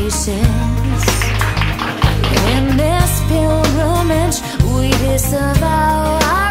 patience. In this pilgrimage we disavow our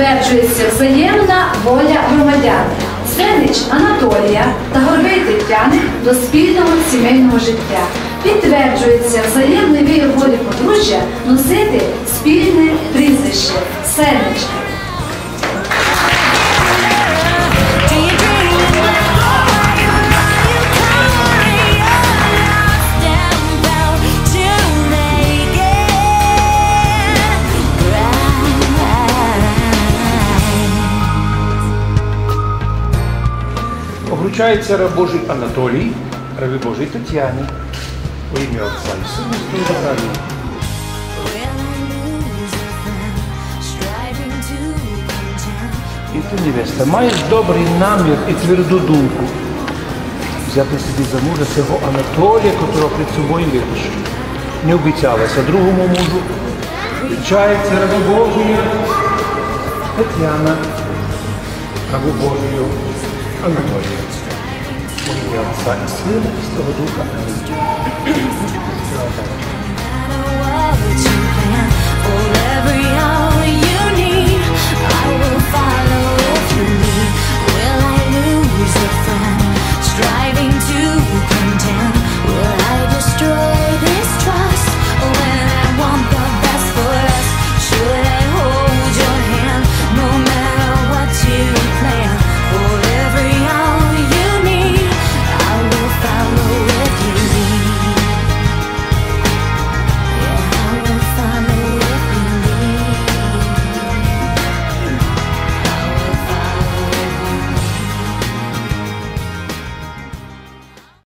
Підтверджується взаємна воля громадян. Сенич Анатолія та Горбей Тетяни до спільного сімейного життя. Підтверджується взаємний вір волі подружжя носити Святого Духа. Амінь. When I lose a friend, striving to contend. І ти, невеста, маєш добрий намір і тверду думку. Взяти собі за мужа цього Анатолія, котрого перед собою видиш. Не обіцялася другому мужу. Вручається раба Божия Тетяна, рабу Божию Анатолія. No matter what you plan, duka. Forever young